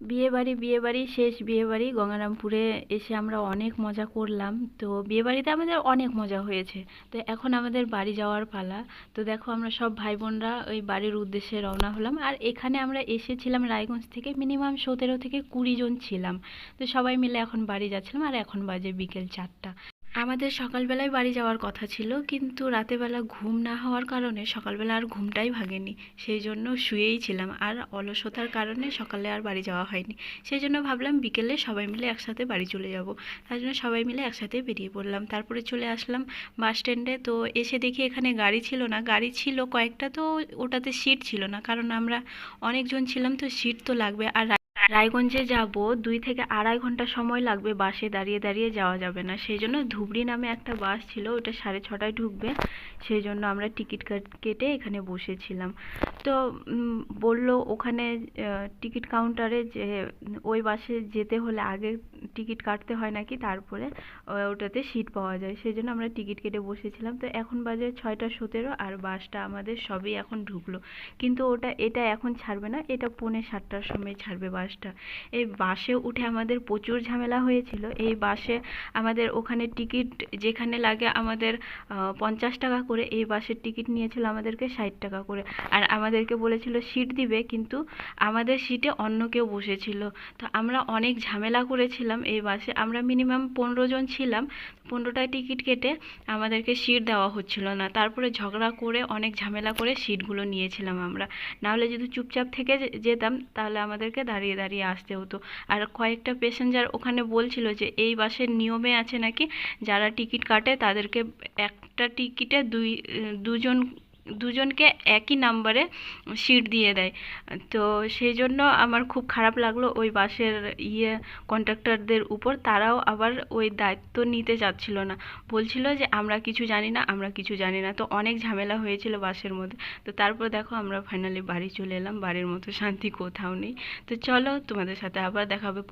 বিয়েবাড়ি বিয়েবাড়ি শেষ, বিয়েবাড়ি গঙ্গারামপুরে এসে আমরা অনেক মজা করলাম। তো বিয়েবাড়িতে আমাদের অনেক মজা হয়েছে। তো এখন আমাদের বাড়ি যাওয়ার পালা। তো দেখো আমরা সব ভাই বোনরা ওই বাড়ির উদ্দেশ্যে রওনা হলাম। আর এখানে আমরা এসেছিলাম রায়গঞ্জ থেকে মিনিমাম সতেরো থেকে কুড়ি জন ছিলাম। তো সবাই মিলে এখন বাড়ি যাচ্ছিলাম আর এখন বাজে বিকেল চারটা। আমাদের সকালবেলায় বাড়ি যাওয়ার কথা ছিল, কিন্তু রাতেবেলা ঘুম না হওয়ার কারণে সকালবেলা আর ঘুমটাই ভাঙেনি। সেই জন্য শুয়েই ছিলাম, আর অলসতার কারণে সকালে আর বাড়ি যাওয়া হয়নি। সেই জন্য ভাবলাম বিকেলে সবাই মিলে একসাথে বাড়ি চলে যাব। তার জন্য সবাই মিলে একসাথে বেরিয়ে পড়লাম। তারপরে চলে আসলাম বাস স্ট্যান্ডে। তো এসে দেখি এখানে গাড়ি ছিল না। গাড়ি ছিল কয়েকটা, তো ওটাতে সিট ছিল না। কারণ আমরা অনেকজন ছিলাম, তো সিট তো লাগবে। আর রায়গঞ্জে যাব, দুই থেকে আড়াই ঘণ্টা সময় লাগবে বাসে দাঁড়িয়ে দাঁড়িয়ে যাওয়া যাবে না। সেই জন্য ধুবড়ি নামে একটা বাস ছিল, ওটা সাড়ে ছটায় ঢুকবে। সেই জন্য আমরা টিকিট কেটে এখানে বসেছিলাম। তো বলল ওখানে টিকিট কাউন্টারে যে, ওই বাসে যেতে হলে আগে টিকিট কাটতে হয় নাকি তারপরে ওটাতে সিট পাওয়া যায়। সেই জন্য আমরা টিকিট কেটে বসেছিলাম। তো এখন বাজে ছয়টা সতেরো আর বাসটা আমাদের সবই এখন ঢুকলো। কিন্তু ওটা, এটা এখন ছাড়বে না, এটা পৌনে সাতটার সময় ছাড়বে বাসটা। এই বাসে উঠে আমাদের প্রচুর ঝামেলা হয়েছিল। এই বাসে আমাদের ওখানে টিকিট যেখানে লাগে আমাদের পঞ্চাশ টাকা করে, এই বাসের টিকিট নিয়েছিল আমাদেরকে ষাট টাকা করে। আর আমাদেরকে বলেছিল সিট দিবে, কিন্তু আমাদের সিটে অন্য কেউ বসেছিল। তো আমরা অনেক ঝামেলা করেছিলাম এই বাসে আমরা মিনিমাম পনেরো জন ছিলাম। পনেরোটা টিকিট কেটে আমাদেরকে সিট দেওয়া হচ্ছিল না। তারপরে ঝগড়া করে, অনেক ঝামেলা করে সিটগুলো নিয়েছিলাম আমরা। নাহলে যদি চুপচাপ থেকে যেতাম, তাহলে আমাদেরকে দাঁড়িয়ে দাঁড়িয়ে আসতে হতো। আর কয়েকটা প্যাসেঞ্জার ওখানে বলছিল যে, এই বাসের নিয়মে আছে নাকি? যারা টিকিট কাটে, তাদেরকে একটা টিকিটে দুই, দুজন দুজনকে একই নাম্বারে সিট দিয়ে দেয়। তো সেই জন্য আমার খুব খারাপ লাগল ওই বাসের ইয়ে কন্ডাক্টরদের উপর। তারাও আবার ওই দায়িত্ব নিতে চাচ্ছিল না। বলছিল যে, আমরা কিছু জানি না, আমরা কিছু জানি না। তো অনেক ঝামেলা হয়েছিল বাসের মধ্যে। তো তারপর দেখো আমরা ফাইনালি বাড়ি চলে এলাম। বাড়ির মতো শান্তি কোথাও নেই। তো চলো তোমাদের সাথে আবার দেখা হবে